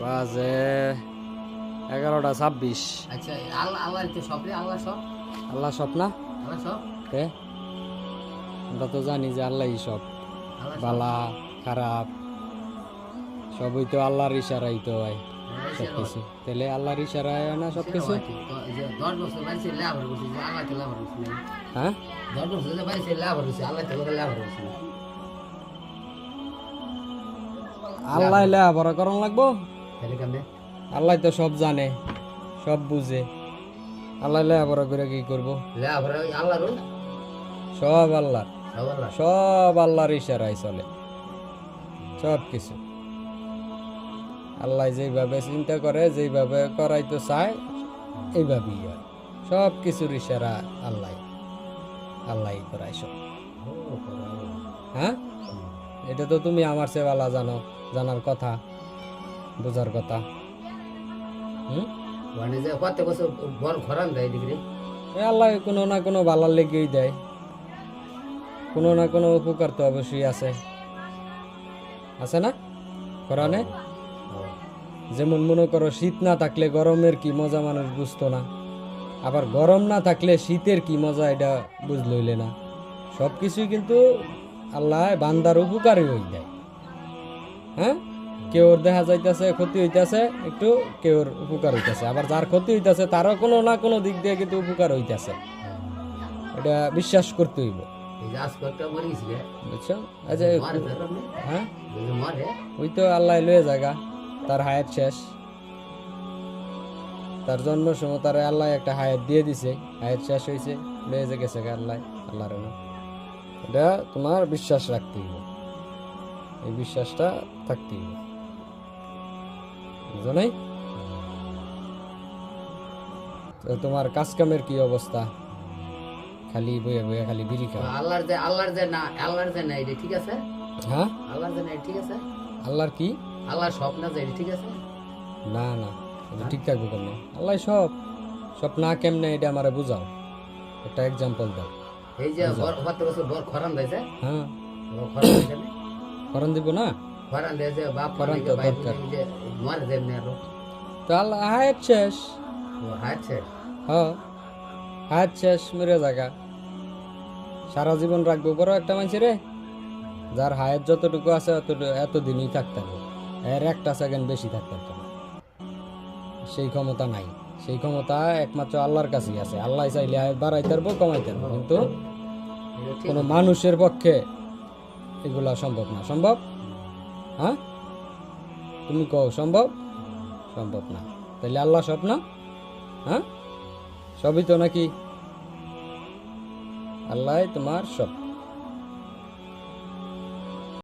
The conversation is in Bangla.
বাজে এগারোটা ছাব্বিশ। আচ্ছা আল্লাহ সব রে? আল্লাহ সব আল্লাহ সব না? আল্লাহ সব কে? আমরা তো জানি যে আল্লাহই সব বালা খারাপ সবই তো আল্লাহর ইশারাই তো হয় সব কিছু তাহলে আল্লাহর ইশারায় হয় না সব কিছু আল্লাহ হ্যাঁ? আল্লাহ লেখাপড়া করন লাগবো? তাহলে কেমনে? আল্লাহ তো সব জানে সব বুঝে। আল্লাহ লেখাপড়া করে কি করব? সব আল্লাহর। সব আল্লাহ সব আল্লাহর ইশারায় চলে। সব কিছু। আল্লাহ যেইভাবে চিন্তা করে যেইভাবে করাইতে চায় এইভাবেই হয়। সব কিছুর ইশারা আল্লাহ আল্লাহ করায় সব। হ্যাঁ? এটা তো তুমি আমার ভালো জানো জানার কথা। বোঝার কথা। হুম? মানে যে কত বছর বড় খরান দেয় ডিগ্রি আল্লাহ কোনো না কোনো ভালার লেগেই দেয়। কোনো না কোনো উপকার তো অবশ্যই আছে। আছে না? কোরআনে যেমন মনে করো শীত না থাকলে গরমের কি মজা মানুষ বুঝতো না। আবার গরম না থাকলে শীতের কি মজা এটা বুঝলইলে না। সব কিছুই কিন্তু আল্লাহ বান্দার উপকারই হয়ে দেয় হ্যাঁ? কেউর দেখা যাইতেছে ক্ষতি হইতেছে একটু কেউর উপকার হইতেছে। আবার যার ক্ষতি হইতাছে তারও কোনো না কোনো দিক দিয়ে কিন্তু উপকার হইতাছে। এটা বিশ্বাস করতে হইব। বুঝছ? আচ্ছা হ্যাঁ? ওই তো আল্লাহ লয়ে জায়গা তার হায়াত শেষ। তার জন্ম সময় তার আল্লাহ একটা হায়াত দিয়ে দিছে। হায়াত শেষ হয়েছে লয়ে যে গেছে আল্লাহ আল্লাহর এটা তোমার বিশ্বাস রাখতে হইব। এই বিশ্বাসটা থাকতে হইব। বুঝো নাই তোমার কাজ কামের কি অবস্থা? খালি বইয়া বইয়া খালি বিড়ি খাও। আল্লাহর যে আল্লাহর যে না আল্লাহর যে না এটা ঠিক আছে? হ্যাঁ? আল্লাহর যে না ঠিক আছে? আল্লাহর কি? আল্লাহর সব না যে ঠিক আছে? না না ঠিক থাকব কেমনে? আল্লাহ সব সব না কেমনে এটা আমারে বুঝাও। একটা এক্সাম্পল দাও। এই যে কত বছর বড় খরান দিয়েছে? হ্যাঁ। খরান? দিব না? খরান দিয়েছে বাপ খরান খরান তো দরকার। মরে যেমনি আরও তো আল্লাহ হায়াত শেষ ও হাঁটছে হ্যাঁ হায়াত শেষ মরে জায়গা সারা জীবন রাখব বড় একটা মানুষের রে যার হায়াত যতটুকু আছে অতটুকু এতদিনই থাকতে হবে এর একটা সেকেন্ড বেশি থাকতে হবে সেই ক্ষমতা নাই সেই ক্ষমতা একমাত্র আল্লাহর কাছেই আছে আল্লাহ চাইলে হায়াত বাড়াইতে পারব কমাইতে পারব কিন্তু কোনো মানুষের পক্ষে এগুলা সম্ভব না সম্ভব? হ্যাঁ তুমি কও, সম্ভব? সম্ভব না। তাহলে আল্লাহ সব না? হ্যাঁ? সবই তো নাকি? আল্লাহ তোমার সব।